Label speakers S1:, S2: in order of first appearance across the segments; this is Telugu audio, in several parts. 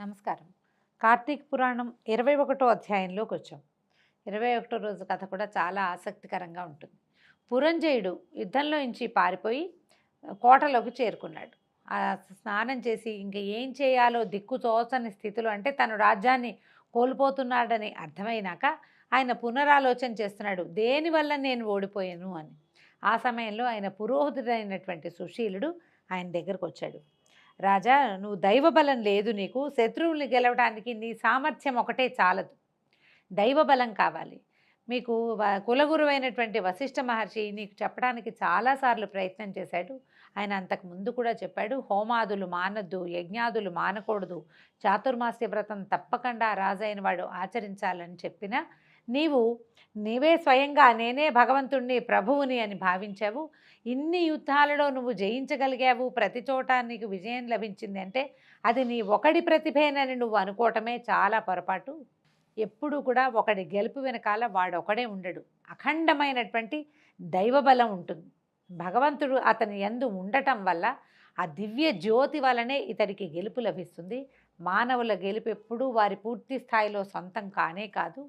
S1: నమస్కారం. కార్తీక పురాణం ఇరవై ఒకటో అధ్యాయంలోకి వచ్చాం. ఇరవై ఒకటో రోజు కథ కూడా చాలా ఆసక్తికరంగా ఉంటుంది. పురంజయుడు యుద్ధంలో నుంచి పారిపోయి కోటలోకి చేరుకున్నాడు. స్నానం చేసి ఇంకా ఏం చేయాలో దిక్కు తోచని స్థితిలో అంటే తను రాజ్యాన్ని కోల్పోతున్నాడని అర్థమైనాక ఆయన పునరాలోచన చేస్తున్నాడు. దేనివల్ల నేను ఓడిపోయాను? అని. ఆ సమయంలో ఆయన పురోహితుడైనటువంటి సుశీలుడు ఆయన దగ్గరకు వచ్చాడు రాజా నువ్వు దైవబలం లేదు నీకు. శత్రువుల్ని గెలవడానికి నీ సామర్థ్యం ఒకటే చాలదు. దైవబలం కావాలి. మీకు వ- కులగురువైనటువంటి వశిష్ఠ మహర్షి నీకు చెప్పడానికి చాలాసార్లు ప్రయత్నం చేశాడు. ఆయన అంతకు ముందు కూడా చెప్పాడు హోమాదులు మానద్దు యజ్ఞాదులు మానకూడదు చాతుర్మాస్య వ్రతం తప్పకుండా రాజైన వాడు ఆచరించాలని చెప్పినా నీవు నీవే స్వయంగా నేనే భగవంతుణ్ణి ప్రభువుని అని భావించావు. ఇన్ని యుద్ధాలలో నువ్వు జయించగలిగావు. ప్రతి చోట నీకు విజయం లభించింది అంటే అది నీ ఒకడి ప్రతిభేనని నువ్వు అనుకోవటమే చాలా పొరపాటు. ఎప్పుడూ కూడా ఒకడి గెలుపు వెనకాల వాడొకడే ఉండడు. అఖండమైనటువంటి దైవబలం ఉంటుంది. భగవంతుడు అతని ఎందు ఉండటం వల్ల ఆ దివ్య జ్యోతి వలనే ఇతడికి గెలుపు లభిస్తుంది. మానవుల గెలుపు ఎప్పుడూ వారి పూర్తి స్థాయిలో సొంతం కానే కాదు.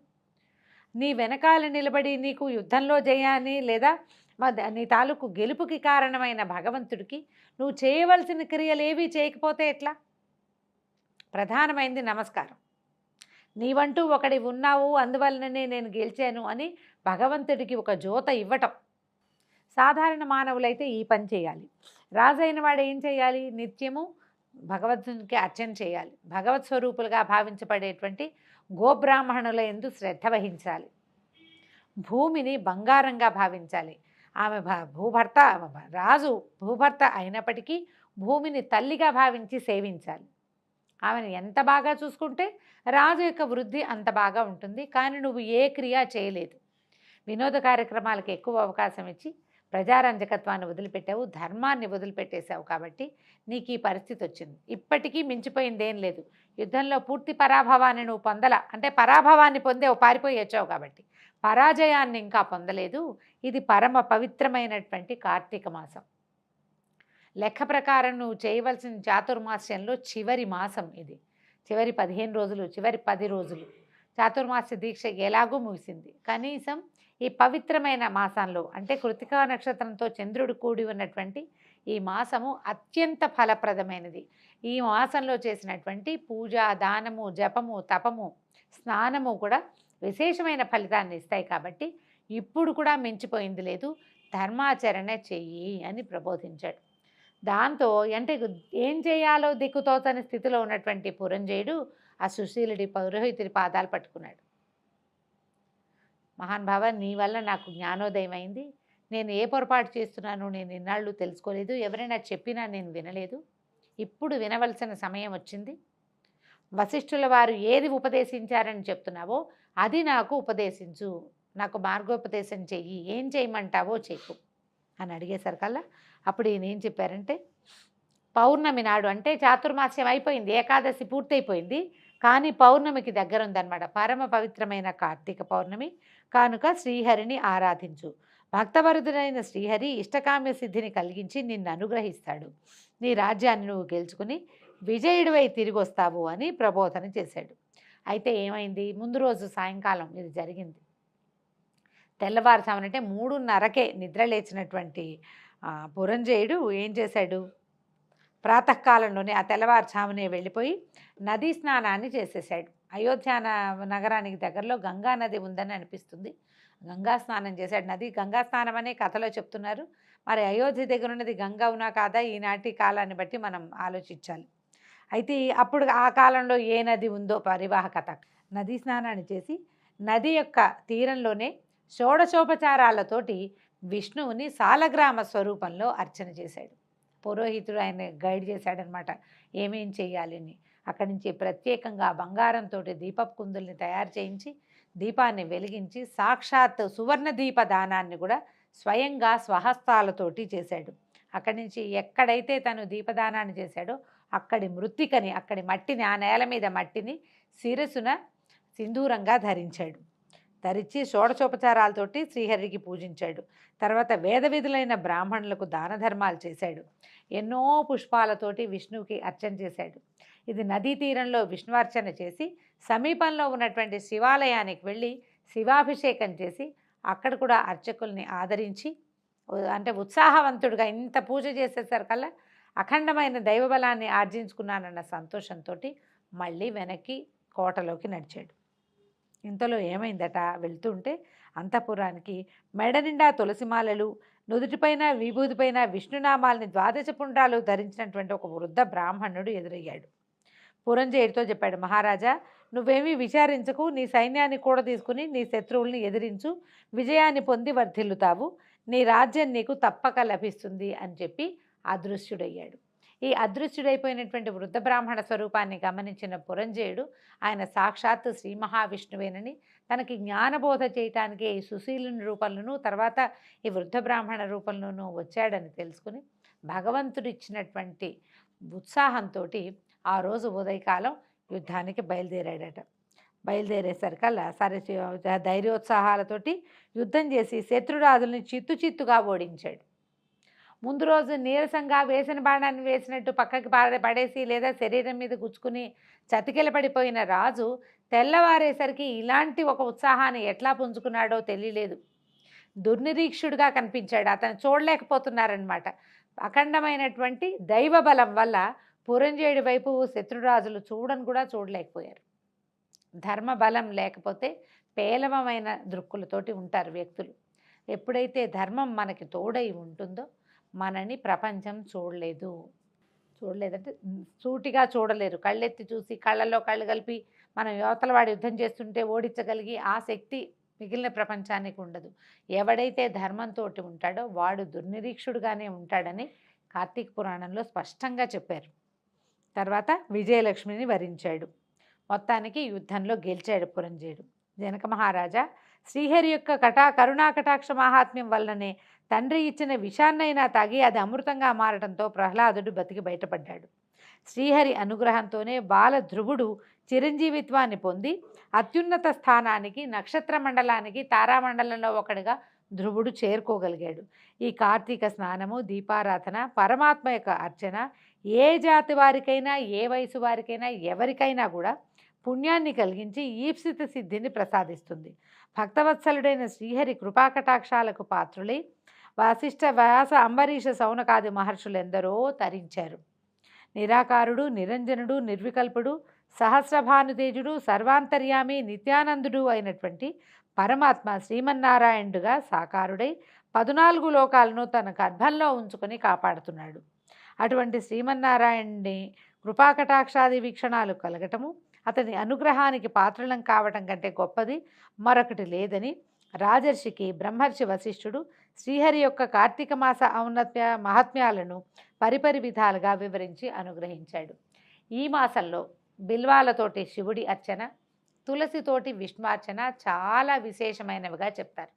S1: నీ వెనకాల నిలబడి నీకు యుద్ధంలో జయాన్ని లేదా మా నీ తాలూకు గెలుపుకి కారణమైన భగవంతుడికి నువ్వు చేయవలసిన క్రియలేవీ చేయకపోతే ఎట్లా? ప్రధానమైంది నమస్కారం. నీవంటూ ఒకడి ఉన్నావు అందువలననే నేను గెలిచాను అని భగవంతుడికి ఒక జ్యోత ఇవ్వటం. సాధారణ మానవులైతే ఈ పని చేయాలి. రాజైన వాడు ఏం చేయాలి? నిత్యము భగవంతునికి అర్చన చేయాలి. భగవత్ స్వరూపులుగా భావించబడేటువంటి గోబ్రాహ్మణుల ఎందు శ్రద్ధ వహించాలి. భూమిని బంగారంగా భావించాలి. ఆమె భూభర్త రాజు భూభర్త అయినప్పటికీ భూమిని తల్లిగా భావించి సేవించాలి. ఆమెను ఎంత బాగా చూసుకుంటే రాజు యొక్క వృద్ధి అంత బాగా ఉంటుంది. కానీ నువ్వు ఏ క్రియ చేయలేదు. వినోద కార్యక్రమాలకు ఎక్కువ అవకాశం ఇచ్చి ప్రజారంజకత్వాన్ని వదిలిపెట్టావు ధర్మాన్ని వదిలిపెట్టేశావు కాబట్టి నీకు ఈ పరిస్థితి వచ్చింది ఇప్పటికీ మించిపోయింది ఏం లేదు. యుద్ధంలో పూర్తి పరాభవాన్ని నువ్వు పొందల అంటే పరాభవాన్ని పొందేవు పారిపోయి వచ్చావు కాబట్టి. పరాజయాన్ని ఇంకా పొందలేదు. ఇది పరమ పవిత్రమైనటువంటి కార్తీక మాసం. లెక్క ప్రకారం నువ్వు చేయవలసిన చాతుర్మాస్యంలో చివరి మాసం ఇది. చివరి పదిహేను రోజులు చివరి పది రోజులు. చాతుర్మాస దీక్ష ఎలాగో ముగిసింది. కనీసం ఈ పవిత్రమైన మాసంలో అంటే కృతికా నక్షత్రంతో చంద్రుడు కూడి ఉన్నటువంటి ఈ మాసము అత్యంత ఫలప్రదమైనది. ఈ మాసంలో చేసినటువంటి పూజ దానము జపము తపము స్నానము కూడా విశేషమైన ఫలితాన్ని ఇస్తాయి కాబట్టి ఇప్పుడు కూడా మించిపోయింది లేదు. ధర్మాచరణ చెయ్యి అని ప్రబోధించాడు. దాంతో అంటే ఏం చేయాలో దిక్కుతోతని స్థితిలో ఉన్నటువంటి పురంజయుడు ఆ సుశీలుడి పౌరోహితుడి పాదాలు పట్టుకున్నాడు. మహానుభావ నీ వల్ల నాకు జ్ఞానోదయం అయింది. నేను ఏ పొరపాటు చేస్తున్నానో నేను ఇన్నాళ్ళు తెలుసుకోలేదు. ఎవరైనా చెప్పినా నేను వినలేదు. ఇప్పుడు వినవలసిన సమయం వచ్చింది. వశిష్ఠుల వారు ఏది ఉపదేశించారని చెప్తున్నావో అది నాకు ఉపదేశించు. నాకు మార్గోపదేశం చెయ్యి. ఏం చేయమంటావో చెప్పు. అని అడిగేసరికల్లా అప్పుడు ఈయన ఏం చెప్పారంటే పౌర్ణమి నాడు అంటే చాతుర్మాస్యం అయిపోయింది. ఏకాదశి పూర్తయిపోయింది. కానీ పౌర్ణమికి దగ్గర ఉందన్నమాట పరమ పవిత్రమైన కార్తీక పౌర్ణమి. కానుక శ్రీహరిని ఆరాధించు. భక్తవరుదుడైన శ్రీహరి ఇష్టకామ్య సిద్ధిని కలిగించి నిన్ను అనుగ్రహిస్తాడు. నీ రాజ్యాన్ని నువ్వు గెలుచుకుని విజయుడివై తిరిగి వస్తావు అని ప్రబోధన చేశాడు. అయితే ఏమైంది? ముందు రోజు సాయంకాలం ఇది జరిగింది. తెల్లవారుజామునంటే మూడున్నరకే నిద్ర లేచినటువంటి పురంజయుడు ఏం చేశాడు? ప్రాతకాలంలోనే ఆ తెల్లవారుజామునే వెళ్ళిపోయి నదీ స్నానాన్ని చేసేసాడు. అయోధ్య నగరానికి దగ్గరలో గంగా నది ఉందని అనిపిస్తుంది. గంగా స్నానం చేశాడు. నది గంగా స్నానం అనే కథలో చెప్తున్నారు. మరి అయోధ్య దగ్గర ఉన్నది గంగా ఉన్నా కాదా? ఈనాటి కాలాన్ని బట్టి మనం ఆలోచించాలి. అయితే అప్పుడు ఆ కాలంలో ఏ నది ఉందో పరివాహకత. నదీ స్నానాన్ని చేసి నది యొక్క తీరంలోనే షోడశోపచారాలతోటి విష్ణువుని సాలగ్రామ స్వరూపంలో అర్చన చేశాడు. పురోహితుడు ఆయన గైడ్ చేశాడనమాట. ఏమేం చేయాలని అక్కడి నుంచి ప్రత్యేకంగా బంగారంతో దీపపు కుందుల్ని తయారు చేయించి దీపాన్ని వెలిగించి సాక్షాత్ సువర్ణ దీప దానాన్ని కూడా స్వయంగా స్వహస్తాలతోటి చేశాడు. అక్కడి నుంచి ఎక్కడైతే తను దీపదానాన్ని చేశాడో అక్కడి మృత్తికని అక్కడి మట్టిని ఆ నేల మీద మట్టిని శిరసున సింధూరంగా ధరించాడు. ధరించి షోడశోపచారాలతోటి శ్రీహరికి పూజించాడు. తర్వాత వేద విధులైన బ్రాహ్మణులకు దాన ధర్మాలు చేశాడు. ఎన్నో పుష్పాలతోటి విష్ణువుకి అర్చన చేశాడు. ఇది నదీ తీరంలో విష్ణువార్చన చేసి సమీపంలో ఉన్నటువంటి శివాలయానికి వెళ్ళి శివాభిషేకం చేసి అక్కడ కూడా అర్చకుల్ని ఆదరించి అంటే ఉత్సాహవంతుడిగా ఇంత పూజ చేసేసరికల్లా అఖండమైన దైవబలాన్ని ఆర్జించుకున్నానన్న సంతోషంతో మళ్ళీ వెనక్కి కోటలోకి నడిచాడు. ఇంతలో ఏమైందట వెళ్తుంటే అంతఃపురానికి మెడ నిండా తులసిమాలలు నుదుటిపైన విభూతిపైన విష్ణునామాల్ని ద్వాదశ పుండ్రాలు ధరించినటువంటి ఒక వృద్ధ బ్రాహ్మణుడు ఎదురయ్యాడు. పురంజయుడితో చెప్పాడు మహారాజా నువ్వేమీ విచారించకు నీ సైన్యాన్ని కూడా తీసుకుని నీ శత్రువుల్ని ఎదిరించు విజయాన్ని పొంది వర్ధిల్లుతావు నీ రాజ్యం నీకు తప్పక లభిస్తుంది అని చెప్పి అదృశ్యుడయ్యాడు. ఈ అదృశ్యుడైపోయినటువంటి వృద్ధ బ్రాహ్మణ స్వరూపాన్ని గమనించిన పురంజయుడు ఆయన సాక్షాత్తు శ్రీ మహావిష్ణువేనని తనకి జ్ఞానబోధ చేయటానికి ఈ సుశీలుని రూపంలోనూ తర్వాత ఈ వృద్ధ బ్రాహ్మణ రూపంలోనూ వచ్చాడని తెలుసుకుని భగవంతుడు ఇచ్చినటువంటి ఉత్సాహంతో ఆ రోజు ఉదయకాలం యుద్ధానికి బయలుదేరాడట. బయలుదేరేసరికల్లా సరే ధైర్యోత్సాహాలతోటి యుద్ధం చేసి శత్రురాజుల్ని చిత్తు చిత్తుగా ఓడించాడు. ముందు రోజు నీరసంగా వేసిన బాణాన్ని వేసినట్టు పక్కకి పడేసి లేదా శరీరం మీద గుచ్చుకుని చతికిల పడిపోయిన రాజు తెల్లవారేసరికి ఇలాంటి ఒక ఉత్సాహాన్ని ఎట్లా పుంజుకున్నాడో తెలియలేదు. దుర్నిరీక్షుడిగా కనిపించాడు. అతను చూడలేకపోతున్నారనమాట అఖండమైనటువంటి దైవ బలం వల్ల పురంజేయుడి వైపు శత్రురాజులు చూడని కూడా చూడలేకపోయారు. ధర్మ బలం లేకపోతే పేలవమైన దృక్కులతోటి ఉంటారు వ్యక్తులు. ఎప్పుడైతే ధర్మం మనకి తోడై ఉంటుందో మనని ప్రపంచం చూడలేదు. చూడలేదంటే సూటిగా చూడలేరు. కళ్ళెత్తి చూసి కళ్ళల్లో కళ్ళు కలిపి మనం యువతల వాడు యుద్ధం చేస్తుంటే ఓడించగలిగి ఆ శక్తి మిగిలిన ప్రపంచానికి ఉండదు. ఎవడైతే ధర్మంతో ఉంటాడో వాడు దుర్నిరీక్షుడుగానే ఉంటాడని కార్తీక పురాణంలో స్పష్టంగా చెప్పారు. తర్వాత విజయలక్ష్మిని వరించాడు. మొత్తానికి యుద్ధంలో గెలిచాడు పురంజయుడు. జనక మహారాజా శ్రీహరి యొక్క కటా కరుణా కటాక్ష మహాత్మ్యం వల్లనే తండ్రి ఇచ్చిన విషాన్నైనా తాగి అది అమృతంగా మారటంతో ప్రహ్లాదుడు బతికి బయటపడ్డాడు. శ్రీహరి అనుగ్రహంతోనే బాల ధ్రువుడు చిరంజీవిత్వాన్ని పొంది అత్యున్నత స్థానానికి నక్షత్ర మండలానికి తారామండలంలో ఒకడిగా ధ్రువుడు చేరుకోగలిగాడు. ఈ కార్తీక స్నానము దీపారాధన పరమాత్మ యొక్క అర్చన ఏ జాతి వారికైనా ఏ వయసు వారికైనా ఎవరికైనా కూడా పుణ్యాన్ని కలిగించి ఈప్సిత సిద్ధిని ప్రసాదిస్తుంది. భక్తవత్సలుడైన శ్రీహరి కృపాకటాక్షాలకు పాత్రులై వాసిష్ఠ వ్యాస అంబరీష సౌనకాది మహర్షులెందరో తరించారు. నిరాకారుడు నిరంజనుడు నిర్వికల్పుడు సహస్రభానుతేజుడు సర్వాంతర్యామి నిత్యానందుడు అయినటువంటి పరమాత్మ శ్రీమన్నారాయణుడుగా సాకారుడై పదునాలుగు లోకాలను తన గర్భంలో ఉంచుకొని కాపాడుతున్నాడు. అటువంటి శ్రీమన్నారాయణుని కృపాకటాక్షాది వీక్షణాలు కలగటము అతని అనుగ్రహానికి పాత్రలం కావటం కంటే గొప్పది మరొకటి లేదని రాజర్షికి బ్రహ్మర్షి వశిష్ఠుడు శ్రీహరి యొక్క కార్తీక మాస ఔన్నత్య మహాత్మ్యాలను పరిపరి విధాలుగా వివరించి అనుగ్రహించాడు. ఈ మాసంలో బిల్వాలతోటి శివుడి అర్చన తులసితోటి విష్ణువార్చన చాలా విశేషమైనవిగా చెప్తారు.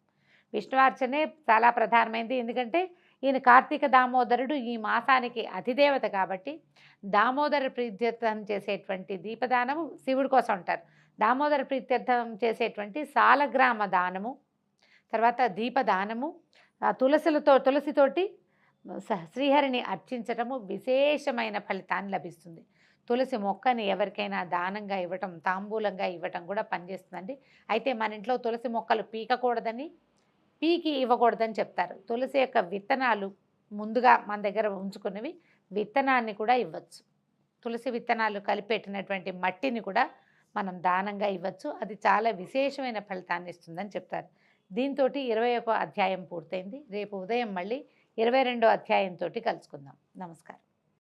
S1: విష్ణువార్చనే చాలా ప్రధానమైనది ఎందుకంటే ఈయన కార్తీక దామోదరుడు ఈ మాసానికి అధిదేవత కాబట్టి దామోదర ప్రీత్యర్థం చేసేటువంటి దీపదానము శివుడి కోసం అంటారు. దామోదర ప్రీత్యర్థం చేసేటువంటి సాలగ్రామ దానము తర్వాత దీపదానము తులసులతో తులసితోటి స- శ్రీహరిని అర్చించటము విశేషమైన ఫలితాన్ని లభిస్తుంది. తులసి మొక్కని ఎవరికైనా దానంగా ఇవ్వటం తాంబూలంగా ఇవ్వటం కూడా పనిచేస్తుందండి. అయితే మన ఇంట్లో తులసి మొక్కలు పీకకూడదని పీకి ఇవ్వకూడదని చెప్తారు. తులసి యొక్క విత్తనాలు ముందుగా మన దగ్గర ఉంచుకున్నవి విత్తనాన్ని కూడా ఇవ్వచ్చు. తులసి విత్తనాలు కలిపెట్టినటువంటి మట్టిని కూడా మనం దానంగా ఇవ్వచ్చు. అది చాలా విశేషమైన ఫలితాన్ని ఇస్తుందని చెప్తారు. దీంతో ఇరవై ఒక అధ్యాయం పూర్తయింది. రేపు ఉదయం మళ్ళీ ఇరవై రెండో అధ్యాయంతో కలుసుకుందాం. నమస్కారం.